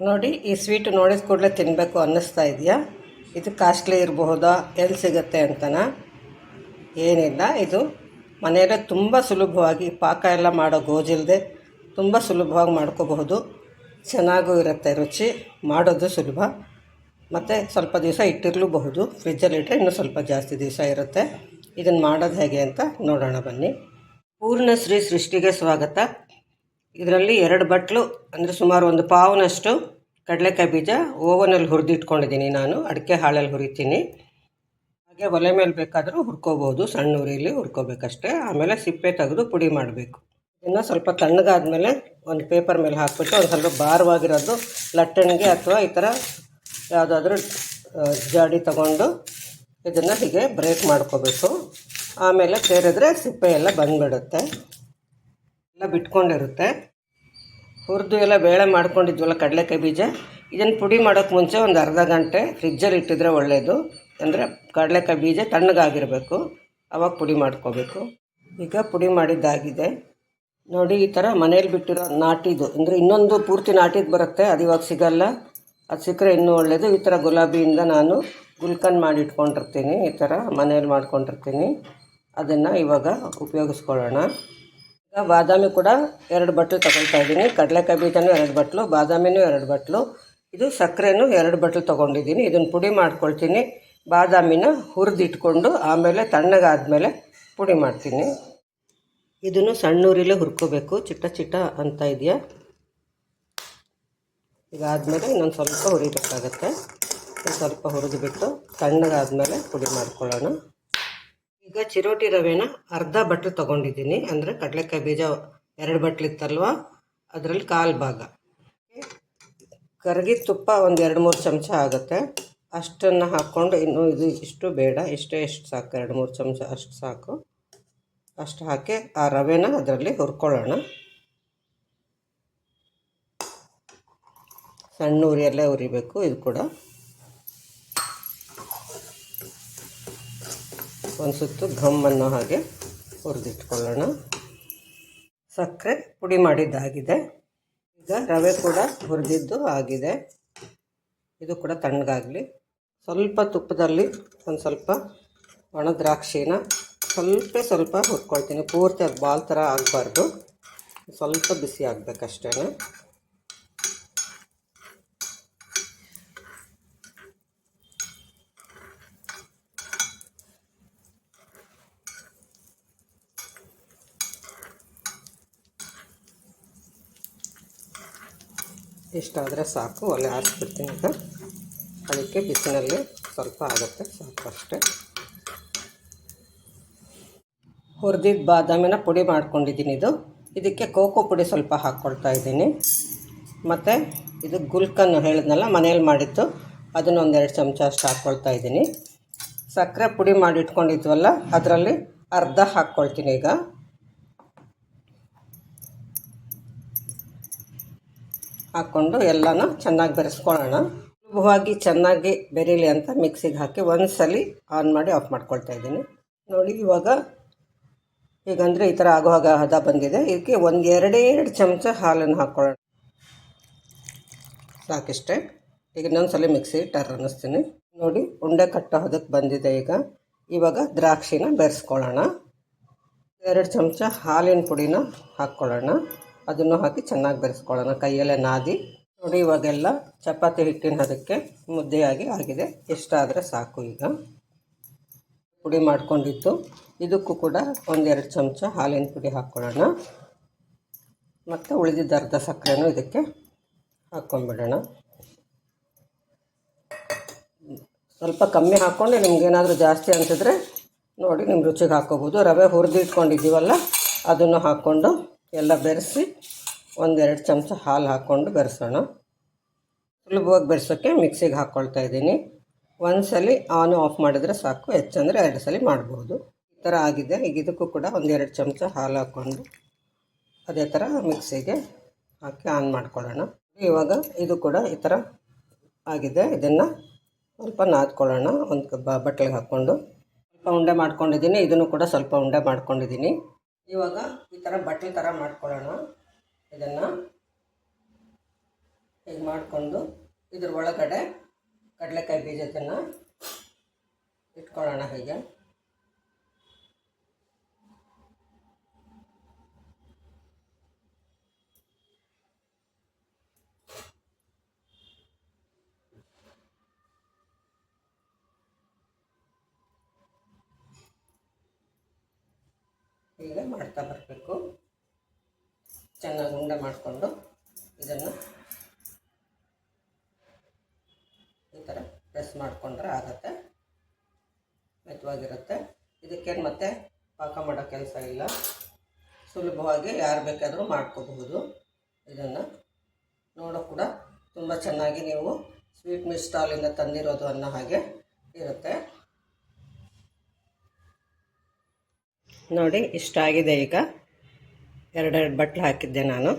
ನೋಡಿ, ಈ ಸ್ವೀಟ್ ನೋಡಿದ ಕೂಡಲೇ ತಿನ್ನಬೇಕು ಅನ್ನಿಸ್ತಾ ಇದೆಯಾ? ಇದು ಕಾಸ್ಟ್ಲಿ ಇರಬಹುದಾ? ಎಲ್ಲಿ ಸಿಗುತ್ತೆ ಅಂತನ? ಏನಿಲ್ಲ, ಇದು ಮನೆಯಲ್ಲೇ ತುಂಬ ಸುಲಭವಾಗಿ ಪಾಕ ಎಲ್ಲ ಮಾಡೋ ಗೋಜಿಲ್ಲದೆ ತುಂಬ ಸುಲಭವಾಗಿ ಮಾಡ್ಕೋಬಹುದು. ಚೆನ್ನಾಗೂ ಇರುತ್ತೆ ರುಚಿ, ಮಾಡೋದು ಸುಲಭ. ಮತ್ತು ಸ್ವಲ್ಪ ದಿವಸ ಇಟ್ಟಿರಲೂಬಹುದು. ಫ್ರಿಜ್ಜಲ್ಲಿಟ್ಟರೆ ಇನ್ನೂ ಸ್ವಲ್ಪ ಜಾಸ್ತಿ ದಿವಸ ಇರುತ್ತೆ. ಇದನ್ನು ಮಾಡೋದು ಹೇಗೆ ಅಂತ ನೋಡೋಣ ಬನ್ನಿ. ಪೂರ್ಣ ಶ್ರೀ ಸೃಷ್ಟಿಗೆ ಸ್ವಾಗತ. ಇದರಲ್ಲಿ ಎರಡು ಬಟ್ಲು, ಅಂದರೆ ಸುಮಾರು ಒಂದು ಪಾವನಷ್ಟು ಕಡಲೆಕಾಯಿ ಬೀಜ ಓವನಲ್ಲಿ ಹುರಿದಿಟ್ಕೊಂಡಿದ್ದೀನಿ ನಾನು. ಅಡಿಕೆ ಹಾಳಲ್ಲಿ ಹುರಿತೀನಿ. ಹಾಗೆ ಒಲೆ ಮೇಲೆ ಬೇಕಾದರೂ ಹುರ್ಕೋಬೋದು. ಸಣ್ಣ ಉರಿಲಿ ಹುರ್ಕೋಬೇಕಷ್ಟೇ. ಆಮೇಲೆ ಸಿಪ್ಪೆ ತೆಗೆದು ಪುಡಿ ಮಾಡಬೇಕು. ಇನ್ನು ಸ್ವಲ್ಪ ತಣ್ಣಗಾದ್ಮೇಲೆ ಒಂದು ಪೇಪರ್ ಮೇಲೆ ಹಾಕ್ಬಿಟ್ಟು ಒಂದು ಸ್ವಲ್ಪ ಭಾರವಾಗಿರೋದು ಲಟ್ಟಣಿಗೆ ಅಥವಾ ಈ ಥರ ಯಾವುದಾದ್ರೂ ಜಾಡಿ ತಗೊಂಡು ಇದನ್ನು ಹೀಗೆ ಬ್ರೇಕ್ ಮಾಡ್ಕೋಬೇಕು. ಆಮೇಲೆ ಸೇರಿದ್ರೆ ಸಿಪ್ಪೆ ಎಲ್ಲ ಬಂದುಬಿಡುತ್ತೆ. ಎಲ್ಲ ಬಿಟ್ಕೊಂಡಿರುತ್ತೆ. ಹುರಿದು ಎಲ್ಲ ಬೇಳೆ ಮಾಡ್ಕೊಂಡಿದ್ವಲ್ಲ ಕಡಲೆಕಾಯಿ ಬೀಜ. ಇದನ್ನು ಪುಡಿ ಮಾಡೋಕ್ಕೆ ಮುಂಚೆ ಒಂದು ಅರ್ಧ ಗಂಟೆ ಫ್ರಿಜ್ಜಲ್ಲಿ ಇಟ್ಟಿದ್ರೆ ಒಳ್ಳೆಯದು ಅಂದರೆ ಕಡಲೆಕಾಯಿ ಬೀಜ ತಣ್ಣಗಾಗಿರಬೇಕು. ಅವಾಗ ಪುಡಿ ಮಾಡ್ಕೋಬೇಕು. ಈಗ ಪುಡಿ ಮಾಡಿದ್ದಾಗಿದೆ. ನೋಡಿ, ಈ ಥರ ಮನೇಲಿ ಬಿಟ್ಟಿರೋ ನಾಟಿದು ಅಂದರೆ ಇನ್ನೊಂದು ಪೂರ್ತಿ ನಾಟಿದ್ದು ಬರುತ್ತೆ. ಅದು ಇವಾಗ ಸಿಗಲ್ಲ. ಅದು ಸಿಕ್ಕರೆ ಇನ್ನೂ ಒಳ್ಳೆಯದು ಈ ಥರ ಗುಲಾಬಿಯಿಂದ ನಾನು ಗುಲ್ಕನ್ ಮಾಡಿ ಇಟ್ಕೊಂಡಿರ್ತೀನಿ ಈ ಥರ ಮನೇಲಿ ಮಾಡ್ಕೊಂಡಿರ್ತೀನಿ. ಅದನ್ನು ಇವಾಗ ಉಪಯೋಗಿಸ್ಕೊಳ್ಳೋಣ. ಬಾದಾಮಿ ಕೂಡ ಎರಡು ಬಟ್ಲು ತಗೊಳ್ತಾ ಇದ್ದೀನಿ. ಕಡಲೆಕಾಯಿ ಬೀಜನೂ ಎರಡು ಬಟ್ಲು, ಬಾದಾಮಿನೂ ಎರಡು ಬಟ್ಲು. ಇದು ಸಕ್ಕರೆನೂ ಎರಡು ಬಟ್ಲು ತೊಗೊಂಡಿದ್ದೀನಿ. ಇದನ್ನು ಪುಡಿ ಮಾಡ್ಕೊಳ್ತೀನಿ. ಬಾದಾಮಿನ ಹುರಿದಿಟ್ಕೊಂಡು ಆಮೇಲೆ ತಣ್ಣಗಾದಮೇಲೆ ಪುಡಿ ಮಾಡ್ತೀನಿ. ಇದನ್ನು ಸಣ್ಣ ಉರಿಲೇ ಹುರ್ಕೋಬೇಕು. ಚಿಟ್ಟ ಚಿಟ್ಟ ಅಂತ ಇದೆಯಾ? ಇದಾದಮೇಲೆ ಇನ್ನೊಂದು ಸ್ವಲ್ಪ ಹುರಿಬೇಕಾಗತ್ತೆ. ಸ್ವಲ್ಪ ಹುರಿದುಬಿಟ್ಟು ತಣ್ಣಗಾದಮೇಲೆ ಪುಡಿ ಮಾಡ್ಕೊಳ್ಳೋಣ. ಈಗ ಚಿರೋಟಿ ರವೆನ ಅರ್ಧ ಬಟ್ಲು ತಗೊಂಡಿದ್ದೀನಿ. ಅಂದರೆ ಕಡಲೆಕಾಯಿ ಬೀಜ ಎರಡು ಬಟ್ಲಿತ್ತಲ್ವ? ಅದರಲ್ಲಿ ಕಾಲು ಭಾಗ. ಕರಗಿದ ತುಪ್ಪ ಒಂದು ಎರಡು ಮೂರು ಚಮಚ ಆಗುತ್ತೆ. ಅಷ್ಟನ್ನು ಹಾಕ್ಕೊಂಡು ಇನ್ನು ಇದು ಇಷ್ಟು ಬೇಡ. ಇಷ್ಟೇ ಎಷ್ಟು ಸಾಕು. ಎರಡು ಮೂರು ಚಮಚ ಅಷ್ಟು ಸಾಕು. ಅಷ್ಟು ಹಾಕಿ ಆ ರವೆನ ಅದರಲ್ಲಿ ಹುರ್ಕೊಳ್ಳೋಣ. ಸಣ್ಣ ಉರಿಯಲ್ಲೇ ಉರಿಬೇಕು. ಇದು ಕೂಡ ಒಂದು ಸುತ್ತು ಘಮ್ ಅನ್ನೋ ಹಾಗೆ ಹುರಿದಿಟ್ಕೊಳ್ಳೋಣ. ಸಕ್ಕರೆ ಪುಡಿ ಮಾಡಿದ್ದಾಗಿದೆ. ಈಗ ರವೆ ಕೂಡ ಹುರಿದಿದ್ದು ಆಗಿದೆ. ಇದು ಕೂಡ ತಣ್ಣಗಾಗಲಿ. ಸ್ವಲ್ಪ ತುಪ್ಪದಲ್ಲಿ ಒಂದು ಸ್ವಲ್ಪ ಒಣದ್ರಾಕ್ಷಿನ ಸ್ವಲ್ಪ ಸ್ವಲ್ಪ ಹುರ್ಕೊಳ್ತೀನಿ. ಪೂರ್ತಿ ಅದು ಬಾಲ್ ಥರ ಆಗಬಾರ್ದು. ಸ್ವಲ್ಪ ಬಿಸಿ ಆಗಬೇಕಷ್ಟೇ ಇಷ್ಟಾದರೆ ಸಾಕು, ಒಲೆ ಹಾಕ್ಬಿಡ್ತೀನಿ ಈಗ. ಅದಕ್ಕೆ ಬಿಸಿನಲ್ಲಿ ಸ್ವಲ್ಪ ಆಗುತ್ತೆ, ಸಾಕು ಅಷ್ಟೇ. ಹುರಿದಿದ್ದ ಬಾದಾಮಿನ ಪುಡಿ ಮಾಡ್ಕೊಂಡಿದ್ದೀನಿ ಇದು. ಇದಕ್ಕೆ ಕೋಕೋ ಪುಡಿ ಸ್ವಲ್ಪ ಹಾಕ್ಕೊಳ್ತಾ ಇದ್ದೀನಿ. ಮತ್ತು ಇದು ಗುಲ್ಕನ್ನು ಹೇಳಿದ್ನಲ್ಲ, ಮನೇಲಿ ಮಾಡಿತ್ತು ಅದನ್ನು ಒಂದೆರಡು ಚಮಚ ಅಷ್ಟು ಹಾಕ್ಕೊಳ್ತಾ ಇದ್ದೀನಿ. ಸಕ್ಕರೆ ಪುಡಿ ಮಾಡಿ ಇಟ್ಕೊಂಡಿದ್ವಲ್ಲ ಅದರಲ್ಲಿ ಅರ್ಧ ಹಾಕ್ಕೊಳ್ತೀನಿ ಈಗ. ಹಾಕ್ಕೊಂಡು ಎಲ್ಲನೂ ಚೆನ್ನಾಗಿ ಬೆರೆಸ್ಕೊಳ್ಳೋಣ. ಸುಲಭವಾಗಿ ಚೆನ್ನಾಗಿ ಬೆರೀಲಿ ಅಂತ ಮಿಕ್ಸಿಗೆ ಹಾಕಿ ಒಂದು ಸಲ ಆನ್ ಮಾಡಿ ಆಫ್ ಮಾಡ್ಕೊಳ್ತಾ ಇದ್ದೀನಿ. ನೋಡಿ ಇವಾಗ ಹೀಗಂದರೆ ಈ ಥರ ಆಗುವಾಗ ಹದ ಬಂದಿದೆ. ಇದಕ್ಕೆ ಒಂದು ಎರಡೆರಡು ಎರಡು ಚಮಚ ಹಾಲನ್ನು ಹಾಕ್ಕೊಳ್ಳೋಣ ಸಾಕಿಷ್ಟೇ. ಈಗ ಇನ್ನೊಂದು ಸಲ ಮಿಕ್ಸಿ ಟರ್ ಅನ್ನಿಸ್ತೀನಿ. ನೋಡಿ ಉಂಡೆ ಕಟ್ಟೋ ಹದಕ್ಕೆ ಬಂದಿದೆ ಈಗ. ಇವಾಗ ದ್ರಾಕ್ಷಿನ ಬೆರೆಸ್ಕೊಳ್ಳೋಣ. ಎರಡು ಚಮಚ ಹಾಲಿನ ಪುಡಿನ ಹಾಕ್ಕೊಳ್ಳೋಣ. ಅದನ್ನು ಹಾಕಿ ಚೆನ್ನಾಗಿ ಬೆರೆಸ್ಕೊಳ್ಳೋಣ. ಕೈಯಲ್ಲೇ ನಾದಿ. ನೋಡಿ, ಇವಾಗೆಲ್ಲ ಚಪಾತಿ ಹಿಟ್ಟಿನ ಅದಕ್ಕೆ ಮುದ್ದೆಯಾಗಿ ಆಗಿದೆ. ಎಷ್ಟಾದರೆ ಸಾಕು ಈಗ. ಪುಡಿ ಮಾಡ್ಕೊಂಡಿತ್ತು. ಇದಕ್ಕೂ ಕೂಡ ಒಂದೆರಡು ಚಮಚ ಹಾಲಿನ ಪುಡಿ ಹಾಕ್ಕೊಳ್ಳೋಣ. ಮತ್ತು ಉಳಿದಿದ್ದ ಅರ್ಧ ಸಕ್ಕರೆನೂ ಇದಕ್ಕೆ ಹಾಕ್ಕೊಂಡ್ಬಿಡೋಣ ಸ್ವಲ್ಪ ಕಮ್ಮಿ ಹಾಕ್ಕೊಂಡು ನಿಮ್ಗೇನಾದರೂ ಜಾಸ್ತಿ ಅಂತಿದ್ರೆ ನೋಡಿ ನಿಮ್ಮ ರುಚಿಗೆ ಹಾಕ್ಕೋಬೋದು. ರವೆ ಹುರಿದಿಟ್ಕೊಂಡಿದ್ದೀವಲ್ಲ, ಅದನ್ನು ಹಾಕ್ಕೊಂಡು ಎಲ್ಲ ಬೆರೆಸಿ ಒಂದೆರಡು ಚಮಚ ಹಾಲು ಹಾಕ್ಕೊಂಡು ಬೆರೆಸೋಣ. ಸುಲಭವಾಗಿ ಬೆರೆಸೋಕ್ಕೆ ಮಿಕ್ಸಿಗೆ ಹಾಕ್ಕೊಳ್ತಾ ಇದ್ದೀನಿ. ಒಂದು ಸಲ ಆನ್ ಆಫ್ ಮಾಡಿದರೆ ಸಾಕು, ಹೆಚ್ಚಂದರೆ ಎರಡು ಸಲ ಮಾಡ್ಬೋದು. ಈ ಥರ ಆಗಿದೆ. ಈಗ ಇದಕ್ಕೂ ಕೂಡ ಒಂದೆರಡು ಚಮಚ ಹಾಲು ಹಾಕ್ಕೊಂಡು ಅದೇ ಥರ ಮಿಕ್ಸಿಗೆ ಹಾಕಿ ಆನ್ ಮಾಡ್ಕೊಳ್ಳೋಣ. ಇವಾಗ ಇದು ಕೂಡ ಈ ಥರ ಆಗಿದೆ. ಇದನ್ನು ಸ್ವಲ್ಪ ನಾದ್ಕೊಳ್ಳೋಣ. ಒಂದು ಬಟ್ಟಲಿಗೆ ಹಾಕ್ಕೊಂಡು. ಸ್ವಲ್ಪ ಉಂಡೆ ಮಾಡ್ಕೊಂಡಿದ್ದೀನಿ. ಇದನ್ನು ಕೂಡ ಸ್ವಲ್ಪ ಉಂಡೆ ಮಾಡ್ಕೊಂಡಿದ್ದೀನಿ. ಇವಾಗ ಥರ ಬಟ್ಟೆ ಥರ ಮಾಡ್ಕೊಳ್ಳೋಣ. ಇದನ್ನು ಹೀಗೆ ಮಾಡಿಕೊಂಡು ಇದ್ರ ಒಳಗಡೆ ಕಡಲೆಕಾಯಿ ಬೀಜದನ್ನು ಇಟ್ಕೊಳ್ಳೋಣ ಹೀಗೆ. ಹೀಗೆ ಮಾಡ್ತಾ ಬರಬೇಕು. ಚೆನ್ನಾಗಿ ಉಂಡೆ ಮಾಡಿಕೊಂಡು ಇದನ್ನು ಈ ಥರ ಪ್ರೆಸ್ ಮಾಡಿಕೊಂಡ್ರೆ ಆಗುತ್ತೆ. ಮೆತ್ತವಾಗಿರುತ್ತೆ. ಇದಕ್ಕೇನು ಮತ್ತೆ ಪಾಕ ಮಾಡೋ ಕೆಲಸ ಇಲ್ಲ. ಸುಲಭವಾಗಿ ಯಾರು ಬೇಕಾದರೂ ಮಾಡ್ಕೋಬಹುದು. ಇದನ್ನು ನೋಡೋ ಕೂಡ ತುಂಬ ಚೆನ್ನಾಗಿ ನೀವು ಸ್ವೀಟ್ ಮಿಸ್ಟಾಲಿಂದ ಸ್ಟಾಲಿಂದ ತಂದಿರೋದು ಅನ್ನೋ ಹಾಗೆ ಇರುತ್ತೆ. ನೋಡಿ ಇಷ್ಟ ಆಗಿದೆ ಈಗ. ಎರಡೆರಡು ಬಟ್ಲು ಹಾಕಿದ್ದೆ ನಾನು.